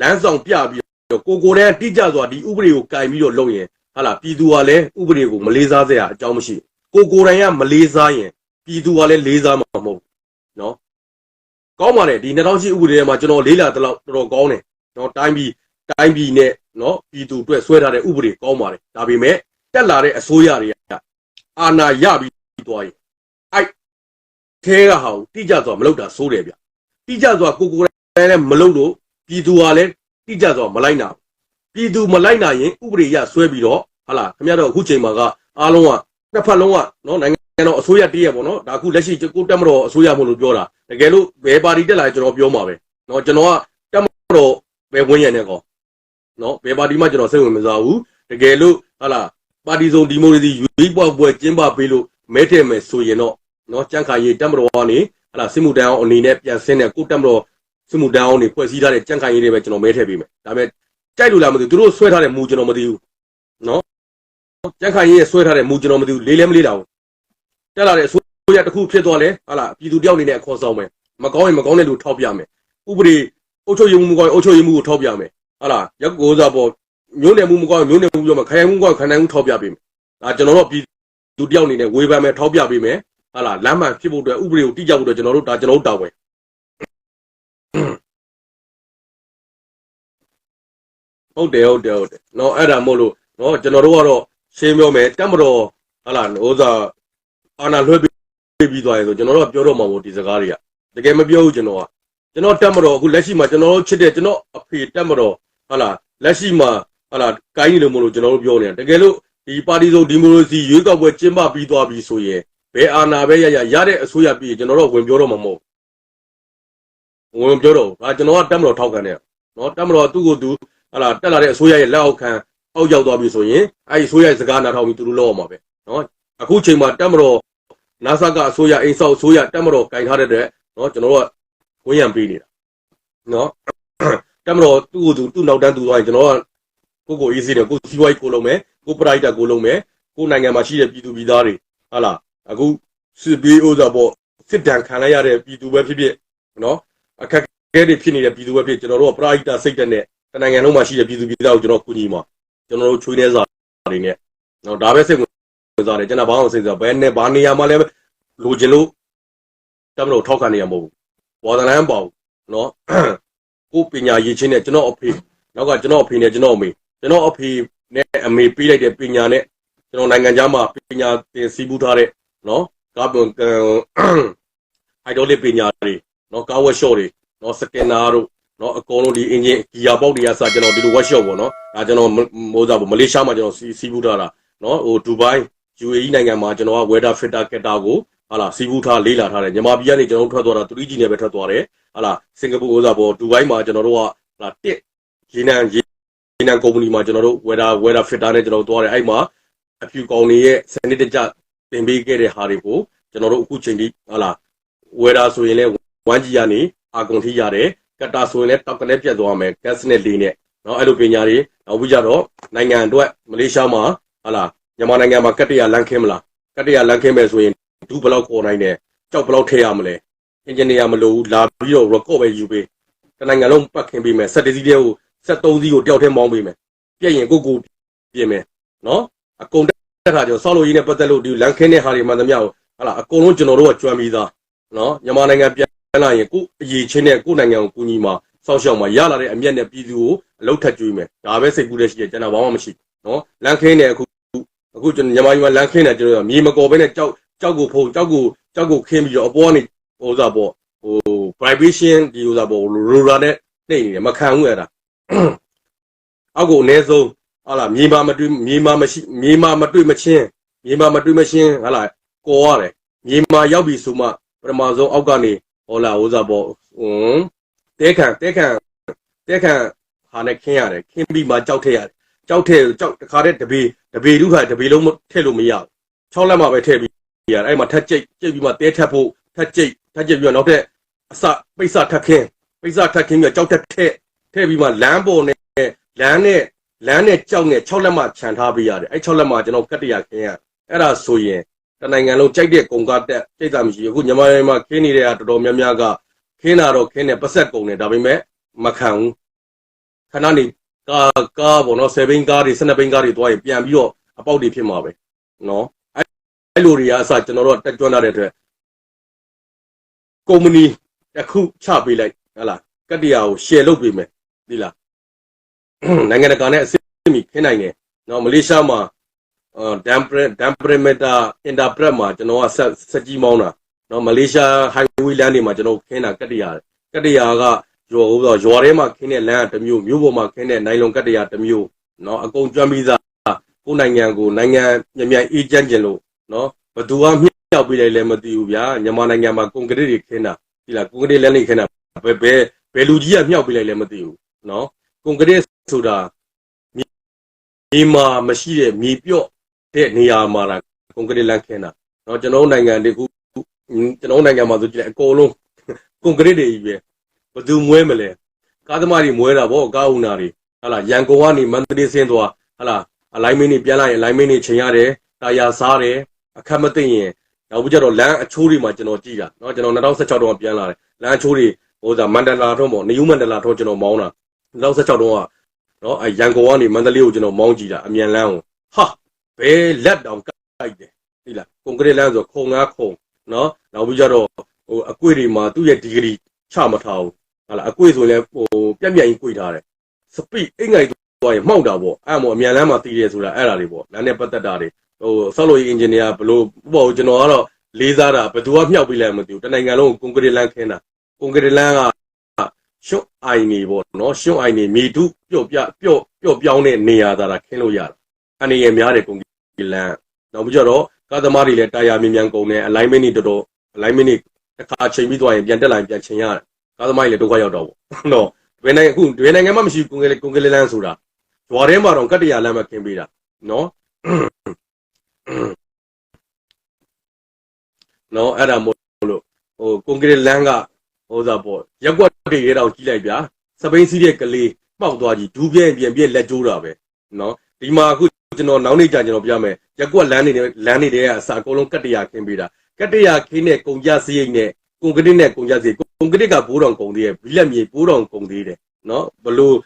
လမ်းဆောင်ပြပြီးတော့ကိုကိုယ်တည်းတိကျစွာဒီဥပဒေကိုကင်ပြီးတော့လုပ်ရင်ဟာလာပြည်သူကလည်းဥပဒေကိုမလေးစားစေရအကြောင်းမရှိကိုကိုယ်တိုင်ကမလေးစားရင်ပြည်သူကလည်းလေးစားမှာမဟုတ်နော်ကောင်းပါတယ်ဒီ2008ဥပဒေထဲမှာကျွန်တော်လေးလာတော့တော်တော်ကောင်းတယ်နော်တိုင်းပြည်တိုင်းပြည်နဲ့နော်ပြည်သူအတွက်ဆွဲထားတဲ့ဥပဒေကောင်းပါတယ်ဒါပေမဲ့တက်လာတဲ့အစိုးရတွေကအာဏာရပြီးသွားရင်အဲ့ ခဲကဟာကိုတိကျစွာမလုပ်တာစိုးတယ်ဗျတိကျစွာကိုကိုယ်တိုင်လည်းမလုပ်လို့ပြည်သူကလည်းတိကျစွာမလိုက်နာပြည်သူမလိုက်နာရင်ဥပဒေရဆွဲပြီးတော့ဟာလာခင်ဗျားတို့အခုချိန်မှာကအားလုံးကတစ်ဖက်လုံးကနော်နိုင်ငံတော်အစိုးရတည်းရပေါ့နော်ဒါအခုလက်ရှိကိုတက်မတော်အစိုးရမို့လို့ပြောတာတကယ်လို့ဘယ်ပါတီတက်လာကျွန်တော်ပြောမှာပဲနော်ကျွန်တော်ကတက်မတော်ပဲဝင်ရနေကောနော်ဘယ်ပါတီမှကျွန်တော်စိတ်ဝင်မစားဘူးတကယ်လို့ဟာလာပါတီစုံဒီမိုကရေစီရွေးပွားပွဲကျင်းပပေးလို့မဲထည့်မယ်ဆိုရင်တော့ နော်ကြန့်ခိုင်ရေးတက်မတော်ကနေဟာလာစစ်မှုတန်းအောင်အနေနဲ့ပြန်ဆင်းတဲ့ကိုတက်မတော်စစ်မှုတန်းအောင်နေဖွဲ့စည်းထားတဲ့ကြန့်ခိုင်ရေးတွေပဲကျွန်တော်မဲထည့်ပေးမယ်ဒါပေမဲ့ကြိုက်လို့လားမသိဘူးသူတို့ဆွဲထားတဲ့မူကျွန်တော်မသိဘူးနော်ကြန့်ခိုင်ရေးဆွဲထားတဲ့မူကျွန်တော်မသိဘူးလေးလည်းမလေးတာဘူးတက်လာတဲ့အစိုးရတစ်ခုဖြစ်သွားလဲဟာလာပြည်သူတယောက်အနေနဲ့အခေါ်ဆောင်မယ်မကောင်းရင်မကောင်းတဲ့လူထောက်ပြမယ်ဥပဒေအုပ်ချုပ်ရေးမှုမကောင်းရင်အုပ်ချုပ်ရေးမှုကိုထောက်ပြမယ်ဟာလာရက်ကိုစားပေါ်မျိုးနယ်မှုမကောင်းရင်မျိုးနယ်မှုပြောမယ်ခရိုင်မှုကောင်းရင်ခရိုင်မှုထောက်ပြပေးမယ်ဒါကျွန်တော်တို့ပြည်သူတယောက်အနေနဲ့ဝေဖန်မယ်ထောက်ပြပေးမယ် ဟာလာလမ်းမှန်ဖြစ်ဖို့အတွက်ဥပဒေကိုတိကျဖို့အတွက်ကျွန်တော်တို့ဒါကျွန်တော်တို့တာဝန်ဟုတ်တယ်ဟုတ်တယ်ဟုတ်တယ်နော်အဲ့ဒါမို့လို့နော်ကျွန်တော်တို့ကတော့ရှင်းပြောမယ်တက်မတော်ဟာလာဟိုစားအာနာလွှဲပြီးပြီးသွားရင်ဆိုကျွန်တော်တို့ကပြောတော့မှာမို့ဒီစကားတွေကတကယ်မပြောဘူးကျွန်တော်ကကျွန်တော်တက်မတော်အခုလက်ရှိမှာကျွန်တော်တို့ချစ်တဲ့ကျွန်တော်အဖေတက်မတော်ဟာလာလက်ရှိမှာဟာလာကိုင်းနေလို့မလို့ကျွန်တော်တို့ပြောနေတာတကယ်လို့ဒီပါတီစုံဒီမိုကရေစီရွေးကောက်ပွဲကျင်းပပြီးသွားပြီဆိုရင် ဘယ်အာဏာပဲရရရတဲ့အစိုးရပြည်ကျွန်တော်တို့ဝင်ပြောတော့မှာမဟုတ်ဝင်ပြောတော့ဒါကျွန်တော်ကတက်မတော်ထောက်ခံတယ်နော်တက်မတော်သူ့ကိုသူဟာလာတက်လာတဲ့အစိုးရရဲ့လက်အောက်ခံအောက်ရောက်သွားပြီဆိုရင်အဲဒီအစိုးရရဲ့စကားနားထောင်ပြီးသူတို့လောက်အောင်ပါပဲနော်အခုချိန်မှာတက်မတော်နာဆာကအစိုးရအိမ်ဆောက်အစိုးရတက်မတော်ကင်ထားတဲ့အတွက်နော်ကျွန်တော်တို့ကဝင်ရံပေးနေတာနော်တက်မတော်သူ့ကိုသူသူ့နောက်တန်းသူသွားရင်ကျွန်တော်ကကိုကိုအေးစီတယ်ကိုစီဝိုင်းကိုလုံးမယ်ကိုပရိုက်တာကိုလုံးမယ်ကိုနိုင်ငံမှာရှိတဲ့ပြည်သူပြည်သားတွေဟာလား အခုစစ်ဘေးဥစားပေါ့စစ်တမ်းခံလိုက်ရတဲ့ပြည်သူပဲဖြစ်ဖြစ်နော်အခက်အခဲတွေဖြစ်နေတဲ့ပြည်သူပဲဖြစ်ကျွန်တော်တို့ကပရိုက်တာစိတ်တက်နဲ့တနိုင်ငံလုံးမှာရှိတဲ့ပြည်သူပြည်သားကိုကျွန်တော်ကူညီမှာကျွန်တော်တို့ချွေးနေစားတွေနဲ့နော်ဒါပဲစိတ်ဝင်စားတယ်ကျွန်တော်ဘာအောင်စိတ်စားဘယ်နဲ့ဘာနေရာမှာလဲလိုချင်လို့တမလို့ထောက်ခံနေရမဟုတ်ဘူးဝါဒလန်းပေါ့နော်ကိုပညာရေးချင်းနဲ့ကျွန်တော်အဖေနောက်ကကျွန်တော်အဖေနဲ့ကျွန်တော်အမေကျွန်တော်အဖေနဲ့အမေပေးလိုက်တဲ့ပညာနဲ့ကျွန်တော်နိုင်ငံခြားမှာပညာသင်စီးပူးထားတဲ့ နော်ကာဘွန်ဟိုက်ဒရိုလစ်ပညာတွေနော်ကာဝက်ရှော့တွေနော်စကင်နာတို့နော်အကုန်လုံးဒီအင်ဂျင်ဂီယာပေါက်တွေကစကျွန်တော်ဒီလိုဝက်ရှော့ပေါ့နော်ဒါကျွန်တော်မိုးစားပေါ့မလေးရှားမှာကျွန်တော်စီစီးပူးထားတာနော်ဟိုဒူဘိုင်း UAE နိုင်ငံမှာကျွန်တော်က weather filter getter ကိုဟာလာစီးပူးထားလေးလာထားတယ်မြန်မာပြည်ကနေကျွန်တော်ထွက်သွားတာ 3G နဲ့ပဲထွက်သွားတယ်ဟာလာစင်ကာပူဥစားပေါ့ဒူဘိုင်းမှာကျွန်တော်တို့ကဟာလာတစ်ရေနံရေနံကုမ္ပဏီမှာကျွန်တော်တို့ weather weather filter နဲ့ကျွန်တော်တို့သွားတယ်အဲ့မှာအဖြူကောင်တွေရဲ့စနစ်တကျ တင်ပေးခဲ့တဲ့ဟာတွေကိုကျွန်တော်တို့အခုချိန်ထိဟာလာဝယ်တာဆိုရင်လည်းဝမ်းကြီးကနေအာကုန်ထိရတယ်ကတာဆိုရင်လည်းတောက်ကလေးပြတ်သွားမယ်ဂက်စ်နဲ့လေးနဲ့နော်အဲ့လိုပညာတွေနောက်ပြီးကြတော့နိုင်ငံအတွက်မလေးရှားမှာဟာလာမြန်မာနိုင်ငံမှာကတ္တရာလန်ခင်းမလားကတ္တရာလန်ခင်းမယ်ဆိုရင်ဒူးဘလောက်ခေါ်နိုင်တယ်ကြောက်ဘလောက်ထည့်ရမလဲအင်ဂျင်နီယာမလိုဘူးလာပြီးတော့ record ပဲယူပေးတနိုင်ငံလုံးပတ်ခင်းပေးမယ်စက်တစီးတဲ့ကို73စီးကိုတယောက်ထဲမောင်းပေးမယ်ပြည့်ရင်ကိုကိုပြင်မယ်နော်အကုန် တဲ့ခါကျတော့ဆောက်လုပ်ရေးနဲ့ပတ်သက်လို့ဒီလန်ခင်းတဲ့ဟာတွေမှန်သမျှကိုဟာလာအကုန်လုံးကျွန်တော်တို့ကကြွမ်းပြီးသားနော်မြန်မာနိုင်ငံပြန်လာရင်ကိုအရေးချင်းနဲ့ကိုနိုင်ငံကိုကူညီမှာစောင့်ရှောက်မှာရလာတဲ့အမျက်နဲ့ပြည်သူကိုအလောက်ထက်ကြွေးမယ်ဒါပဲစိတ်ကူးတဲ့ရှိတယ်ကျွန်တော်ဘာမှမရှိနော်လန်ခင်းတဲ့အခုအခုကျွန်တော်မြန်မာပြည်မှာလန်ခင်းတဲ့ကျွန်တော်မြေမကော်ပဲနဲ့ကြောက်ကြောက်ကိုဖုံကြောက်ကိုကြောက်ကိုခင်းပြီးတော့အပေါ်ကနေဟိုဥစားပေါ့ဟို vibration ဒီဥစားပေါ့ရိုလာနဲ့နှိမ့်နေတယ်မခံဘူးအဲ့ဒါအောက်ကိုအနည်းဆုံး ဟာလာမြေမာမတွေ့မြေမာမရှိမြေမာမတွေ့မချင်းမြေမာမတွေ့မချင်းဟာလာကော်ရတယ်မြေမာရောက်ပြီဆိုမှပထမဆုံးအောက်ကနေဟောလာဟိုစားပေါ့ဟွန်းတဲခံတဲခံတဲခံဟာနဲ့ခင်းရတယ်ခင်းပြီးမှကြောက်ထည့်ရတယ်ကြောက်ထည့်ကြောက်တခါတည်းတပေတပေလူဟာတပေလုံးထည့်လို့မရဘူး6လက်မှပဲထည့်ပြီးရတယ်အဲ့မှာထက်ကြိတ်ကြိတ်ပြီးမှတဲထက်ဖို့ထက်ကြိတ်ထက်ကြိတ်ပြီးတော့နောက်ထပ်အစပိတ်စထက်ခင်းပိတ်စထက်ခင်းပြီးကြောက်ထက်ထည့်ထည့်ပြီးမှလမ်းပေါ်နဲ့လမ်းနဲ့ လမ်းနဲ့ကြောက်နဲ့6လက်မှခြံထားပေးရတယ်အဲ့6လက်မှကျွန်တော်ကတ်တရခင်းရအဲ့ဒါဆိုရင်တနိုင်ငံလုံးကြိုက်တဲ့ကုန်ကားတက်ကြိတ်တာမရှိဘူးအခုညီမလေးမှာခင်းနေတဲ့ကတော်တော်များများကခင်းတာတော့ခင်းတယ်ပတ်ဆက်ကုန်တယ်ဒါပေမဲ့မခံဘူးခဏနေကားကားပေါ့နော်7ဘိန်းကားတွေ12ဘိန်းကားတွေသွားရင်ပြန်ပြီးတော့အပေါက်တွေဖြစ်မှာပဲနော်အဲ့အဲ့လိုတွေကအစကျွန်တော်တို့တက်ကြွလာတဲ့အတွက်ကုမ္ပဏီတစ်ခုချပေးလိုက်ဟဟလားကတ္တရာကို share လုပ်ပေးမယ်ဒီလား နိုင်ငံတကာနဲ့အစစ်မီခင်းနိုင်တယ်နော်မလေးရှားမှာအာဒမ်ပရဒမ်ပရမတာအင်တာပရက်မှာကျွန်တော်ကဆက်ဆက်ကြီးမောင်းတာနော်မလေးရှားဟိုင်ဝေးလမ်းတွေမှာကျွန်တော်ခင်းတာကတ္တရာကတ္တရာကရွာဟိုဆိုရွာထဲမှာခင်းတဲ့လမ်းကတစ်မျိုးမြို့ပေါ်မှာခင်းတဲ့နိုင်လွန်ကတ္တရာတစ်မျိုးနော်အကုန်ကျွမ်းပြီးသားကိုယ်နိုင်ငံကိုနိုင်ငံမြန်မြန်အေးချမ်းကျင်လို့နော်ဘသူကမြောက်ပေးလိုက်လဲမသိဘူးဗျာမြန်မာနိုင်ငံမှာကွန်ကရစ်တွေခင်းတာဒီလားကွန်ကရစ်လမ်းတွေခင်းတာဘယ်ဘယ်ဘယ်လူကြီးကမြောက်ပေးလိုက်လဲမသိဘူးနော် ကွန်ကရစ်ဆိုတာမြေမှာမရှိတဲ့မြေပြော့တဲ့နေရာမှာတာကွန်ကရစ်လမ်းခင်းတာနော်ကျွန်တော်နိုင်ငံတခုကျွန်တော်နိုင်ငံမှာဆိုကြည့်လိုက်အကုန်လုံးကွန်ကရစ်တွေကြီးပဲဘသူမွဲမလဲကားသမားတွေမွဲတာဗောကားဦးနာတွေဟာလာရန်ကုန်ကနေမန္တလေးဆင်းသွားဟာလာအလိုင်းမင်းတွေပြန်လာရင်အလိုင်းမင်းတွေချိန်ရတယ်တာယာစားတယ်အခက်မသိရင်နောက်ပြီးကြတော့လမ်းအချိုးတွေမှာကျွန်တော်ကြည့်တာเนาะကျွန်တော်2016တုန်းကပြန်လာတယ်လမ်းအချိုးတွေဟိုစားမန္တလာထုံးပေါ့နယူးမန္တလာထုံးကျွန်တော်မောင်းတာ 2016တုန်းကနော်အဲရန်ကုန်ကနေမန္တလေးကိုကျွန်တော်မောင်းကြည့်တာအမြန်လန်းကိုဟာဘယ်လက်တောင်ကိုက်တယ်ဟိလားကွန်ကရစ်လန်းဆိုခုံငါခုံနော်နောက်ပြီးကြတော့ဟိုအကွေတွေမှာသူ့ရဲ့ဒီဂရီချမထားဘူးဟာလားအကွေဆိုလည်းဟိုပြက်ပြက်ကြီးကွေထားတယ်စပိတ်အိမ်ငိုက်သွားရင်မှောက်တာပေါ့အဲ့မို့အမြန်လန်းမှာတီးတယ်ဆိုတာအဲ့ဒါလေးပေါ့လမ်းနဲ့ပတ်သက်တာတွေဟိုဆောက်လုပ်ရေးအင်ဂျင်နီယာဘလို့ဥပမာကျွန်တော်ကတော့လေးစားတာဘယ်သူကမြှောက်ပြီးလဲမသိဘူးတနိုင်ငံလုံးကွန်ကရစ်လန်းခင်းတာကွန်ကရစ်လန်းက ရှုပ်အိုင်နေပေါ့နော်ရှုပ်အိုင်နေမြေတုပျော့ပြပျော့ပျော့ပြောင်းတဲ့နေရာသာတာခင်းလို့ရတာအနေရများတယ်ကွန်ကရစ်လမ်းနောက်ပြီးတော့ကားသမားတွေလည်းတာယာမြင်မြန်ကုန်တယ် alignment တွေတော်တော် alignment တွေတစ်ခါချိန်ပြီးသွားရင်ပြန်တက်လာရင်ပြန်ချိန်ရတယ်ကားသမားတွေလည်းဒုက္ခရောက်တော့ပေါ့နော်ဘယ်နိုင်ငံအခုဘယ်နိုင်ငံမှမရှိကွန်ကရစ်ကွန်ကရစ်လမ်းဆိုတာဂျွာထဲမှာတော့ကတ္တရာလမ်းမှာခင်းပေးတာနော်နော်အဲ့ဒါမို့လို့ဟိုကွန်ကရစ်လမ်းက ဟိုစားပေါ့ရက်ွက်တွေရဲတော့ကြီးလိုက်ဗျာစပိန်စီးတဲ့ကလေးပောက်သွားကြီးဒူးပြဲပြန်ပြဲလက်ကျိုးတာပဲနော်ဒီမှာအခုကျွန်တော်နောက်နေ့ကျကျွန်တော်ပြမယ်ရက်ွက်လမ်းနေလမ်းနေတဲ့အစာအကုန်လုံးကတ္တရာခင်းပေးတာကတ္တရာခင်းတဲ့ကုန်ကြစရိတ်နဲ့ကွန်ကရစ်နဲ့ကုန်ကြစရိတ်ကွန်ကရစ်ကဘိုးတော်ကုန်သေးတယ်ဘီလက်မြေဘိုးတော်ကုန်သေးတယ်နော်ဘလို့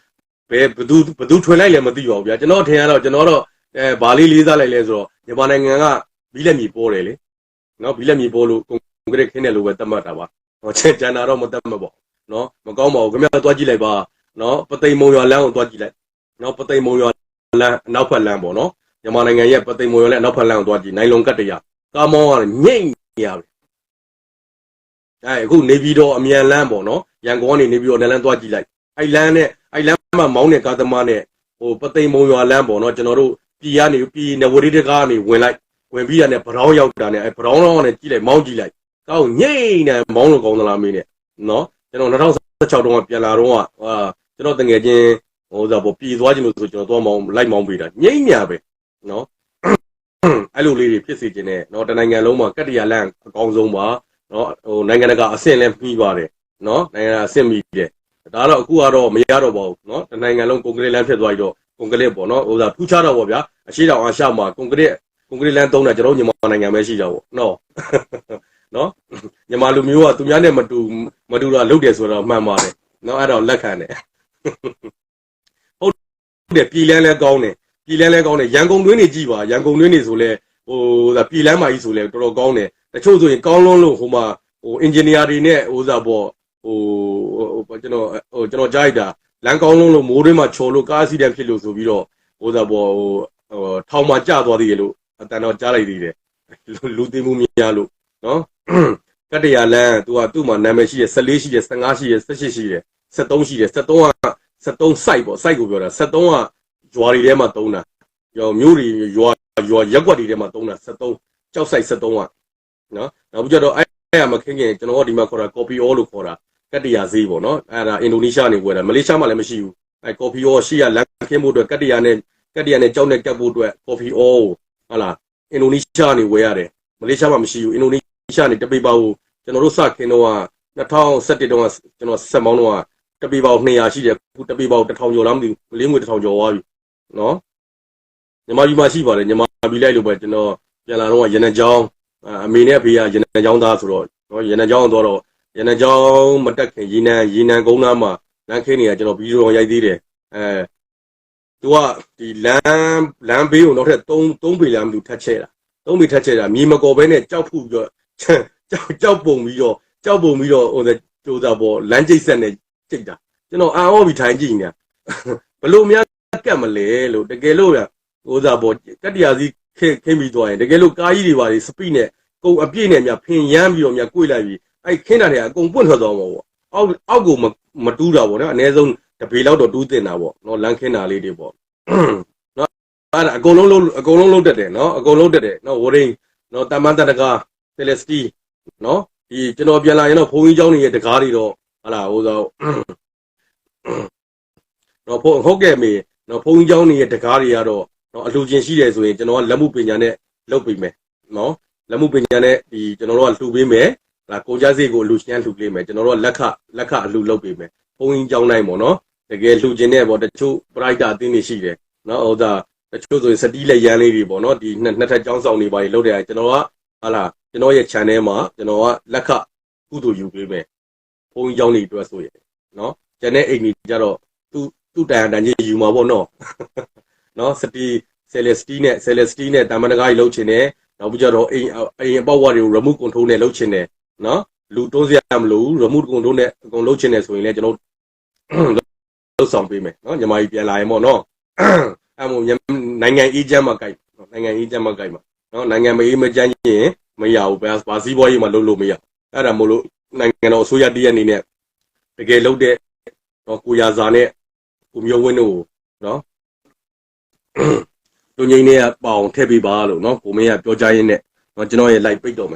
ဘယ်ဘသူဘသူထွင်လိုက်လဲမသိပါဘူးဗျာကျွန်တော်ထင်ရတော့ကျွန်တော်တော့အဲဘာလေးလေးစားလိုက်လဲဆိုတော့မြန်မာနိုင်ငံကဘီလက်မြေပေါ်တယ်လေနော်ဘီလက်မြေပေါ်လို့ကွန်ကရစ်ခင်းတယ်လို့ပဲသတ်မှတ်တာပါ ဟောချက်ကျန်တာတော့မသတ်မှတ်ပါနော်မကောင်းပါဘူးခင်ဗျားသွားကြည့်လိုက်ပါနော်ပသိမ်မုံရွာလမ်းကိုသွားကြည့်လိုက်နော်ပသိမ်မုံရွာလမ်းအနောက်ဘက်လမ်းပေါ့နော်မြန်မာနိုင်ငံရဲ့ပသိမ်မုံရွာလမ်းအနောက်ဘက်လမ်းကိုသွားကြည့်နိုင်လုံကတ်တရကားမောင်းကလည်းညိတ်နေရပဲအဲအခုနေပြည်တော်အမြန်လမ်းပေါ့နော်ရန်ကုန်ကနေနေပြည်တော်လမ်းသွားကြည့်လိုက်အဲ့လမ်းနဲ့အဲ့လမ်းမှာမောင်းတဲ့ကားသမားနဲ့ဟိုပသိမ်မုံရွာလမ်းပေါ့နော်ကျွန်တော်တို့ပြည်ကနေပြည်နဝရီတကားကနေဝင်လိုက်ဝင်ပြီးရတဲ့ဗရောင်းရောက်တာနဲ့အဲဗရောင်းတော့နဲ့ကြည့်လိုက်မောင်းကြည့်လိုက် ကောင်းညိတ်နေမောင်းလို့ကောင်းသလားမင်းနဲ့နော်ကျွန်တော်2016တုန်းကပြန်လာတော့ကဟာကျွန်တော်တငယ်ချင်းဟိုစားပေါ့ပြည်သွားခြင်းလို့ဆိုကျွန်တော်သွားမောင်းလိုက်မောင်းပေးတာညိတ်ညာပဲနော်အဲ့လိုလေးတွေဖြစ်စေခြင်းနဲ့နော်တနိုင်ငံလုံးမှာကတ္တရာလန့်အကောင်းဆုံးပါနော်ဟိုနိုင်ငံတကာအဆင့်လည်းပြီးပါတယ်နော်နိုင်ငံတကာအဆင့်ပြီးတယ်ဒါတော့အခုကတော့မရတော့ပါဘူးနော်တနိုင်ငံလုံးကွန်ကရစ်လမ်းဖြစ်သွားပြီးတော့ကွန်ကရစ်ပေါ့နော်ဟိုစားထူးခြားတော့ပေါ့ဗျာအရှိတောင်အာရှမှာကွန်ကရစ်ကွန်ကရစ်လမ်းသုံးတာကျွန်တော်တို့မြန်မာနိုင်ငံပဲရှိကြပေါ့နော် နော်မြန်မာလူမျိုးကသူများနဲ့မတူမတူတော့လုပ်တယ်ဆိုတော့မှန်ပါတယ်နော်အဲ့တော့လက်ခံတယ်ဟုတ်တယ်ပြည်လန်းလဲကောင်းတယ်ပြည်လန်းလဲကောင်းတယ်ရန်ကုန်တွင်းနေကြည့်ပါရန်ကုန်တွင်းနေဆိုလဲဟိုဒါပြည်လန်းမာကြီးဆိုလဲတော်တော်ကောင်းတယ်တချို့ဆိုရင်ကောင်းလွန်းလို့ဟိုမှာဟိုအင်ဂျင်နီယာတွေနဲ့ဟိုစားပေါ့ဟိုဟိုကျွန်တော်ဟိုကျွန်တော်ကြားလိုက်တာလမ်းကောင်းလွန်းလို့မိုးတွင်းမှာချော်လို့ကားအက်ဆီဒန့်ဖြစ်လို့ဆိုပြီးတော့ဟိုစားပေါ့ဟိုဟိုထောင်မှာကျသွားသေးတယ်လို့အတန်တော့ကြားလိုက်သေးတယ်လူသိမှုများလို့နော် ကတ္တရာလမ်းသူကသူ့မှာနာမည်ရှိတယ်14ရှိတယ်15ရှိတယ်18ရှိတယ်73ရှိတယ်73က73 site ပေါ့ site ကိုပြောတာ73ကဂျွာတွေထဲမှာတုံးတာရောမျိုးတွေရွာရွာရက်ွက်တွေထဲမှာတုံးတာ73ကြောက် site 73ကနော်နောက်ပြီးတော့အဲ့အဲ့မခင်းခင်ကျွန်တော်တို့ဒီမှာခေါ်တာ copy all လို့ခေါ်တာကတ္တရာဈေးပေါ့နော်အဲ့ဒါအင်ဒိုနီးရှားနေဝယ်တာမလေးရှားမှာလည်းမရှိဘူးအဲ့ copy all ရှိရလမ်းခင်းဖို့အတွက်ကတ္တရာနဲ့ကတ္တရာနဲ့ကြောက်နဲ့ကပ်ဖို့အတွက် copy all ဟုတ်လားအင်ဒိုနီးရှားနေဝယ်ရတယ်မလေးရှားမှာမရှိဘူးအင်ဒိုနီး ရှားနေတပိပါကိုကျွန်တော်တို့စခင်းတော့2017တုန်းကကျွန်တော်ဆက်မောင်းတော့တပိပါ200ရှိတယ်အခုတပိပါ1000ကျော်လားမသိဘူးလေးငွေ1000ကျော်သွားပြီနော်ညီမကြီးမရှိပါတယ်ညီမကြီးလိုက်လို့ပဲကျွန်တော်ပြန်လာတော့ရန်နကြောင်းအမေနဲ့အဖေကရန်နကြောင်းသားဆိုတော့နော်ရန်နကြောင်းတော့တော့ရန်နကြောင်းမတက်ခင်ရေနံရေနံကုန်းသားမှာလမ်းခင်းနေရကျွန်တော်ဗီဒီယိုရိုက်သေးတယ်အဲသူကဒီလမ်းလမ်းဘေးကိုနောက်ထပ်3 3ပေလားမသိဘူးထပ်ချဲတာ3ပေထပ်ချဲတာမြေမကော်ဘဲနဲ့ကြောက်ဖူပြီးတော့ ကြောက်ကြောက်ပုံပြီးတော့ကြောက်ပုံပြီးတော့ဟိုကြိုးစားပေါ်လမ်းကျိတ်ဆက်နဲ့ကျိတ်တာကျွန်တော်အာဟောပြီးထိုင်ကြည့်နေဘလို့များကတ်မလဲလို့တကယ်လို့ရဟိုစားပေါ်ကတ္တရာစီခင်းခင်းပြီးသွားရင်တကယ်လို့ကားကြီးတွေပါလေစပိနဲ့ကုံအပြည့်နဲ့များဖင်ရမ်းပြီးတော့များကိုွေလိုက်ပြီးအဲ့ခင်းတာတွေအကုန်ပွင့်ထွက်သွားမှာပေါ့အောက်အောက်ကိုမတူးတာပေါ့နော်အနည်းဆုံးတပေလောက်တော့တူးတင်တာပေါ့နော်လမ်းခင်းတာလေးတွေပေါ့နော်အဲ့ဒါအကုန်လုံးလုံးအကုန်လုံးလုံးတက်တယ်နော်အကုန်လုံးတက်တယ်နော်ဝရင်းနော်တမန်တတကာ တယ်လက်စတီနော်ဒီကျွန်တော်ပြန်လာရင်တော့ဘုန်းကြီးเจ้าနေရဲ့တကားတွေတော့ဟာလာဟိုသောနော်ဘုန်းဟုတ်ကဲ့မေနော်ဘုန်းကြီးเจ้าနေရဲ့တကားတွေကတော့နော်အလှချင်းရှိတယ်ဆိုရင်ကျွန်တော်ကလက်မှုပညာနဲ့လုပ်ပေးမယ်နော်လက်မှုပညာနဲ့ဒီကျွန်တော်တို့ကလှူပေးမယ်ဟာကုန်ကြစိတ်ကိုအလှချင်းလှူပေးမယ်ကျွန်တော်တို့ကလက်ခလက်ခအလှလုပ်ပေးမယ်ဘုန်းကြီးเจ้าနိုင်ပေါ့နော်တကယ်လှူခြင်းနဲ့ပေါ့တချို့ပရိုက်တာအသင်းတွေရှိတယ်နော်ဟိုဒါတချို့ဆိုရင်စတီးလက်ရန်လေးတွေပေါ့နော်ဒီနှစ်နှစ်ထပ်ကျောင်းဆောင်နေပါလေလုပ်တယ်ကျွန်တော်ကဟာလာ ကျွန်တော်ရဲ့ channel မှာကျွန်တော်ကလက်ခကုသိုလ်ယူပေးမယ်ဘုန်းကြီးကျောင်းတွေအတွက်ဆိုရင်နော်ကျန်တဲ့အိမ်ကြီးကြတော့သူသူတန်တန်ကြီးယူမှာပေါ့နော်နော်စတီဆယ်လက်စတီနဲ့ဆယ်လက်စတီနဲ့တာမန်တကားကြီးလှုပ်ချင်တယ်နောက်ပြီးကြတော့အိမ်အိမ်အပေါက်ဝါတွေကို remote control နဲ့လှုပ်ချင်တယ်နော်လူတွန်းစရာမလိုဘူး remote control နဲ့အကုန်လှုပ်ချင်တယ်ဆိုရင်လည်းကျွန်တော်လှုပ်ဆောင်ပေးမယ်နော်ညီမကြီးပြန်လာရင်ပေါ့နော်အဲ့မို့နိုင်ငံအေဂျင့်မှာကြိုက်နိုင်ငံအေဂျင့်မှာကြိုက်မှာနော်နိုင်ငံမအေးမကြမ်းရင် မရဘူးဘာဘာစည်းပွားရေးမှာလုပ်လို့မရအဲ့ဒါမို့လို့နိုင်ငံတော်အစိုးရတည့်ရအနေနဲ့တကယ်လုပ်တဲ့နော်ကိုရာဇာနဲ့ကိုမျိုးဝင်းတို့နော်လူငိမ့်တွေကပေါအောင်ထည့်ပေးပါလို့နော်ကိုမင်းကပြောကြရင်းနဲ့နော်ကျွန်တော်ရဲ့ live ပိတ်တော့မယ်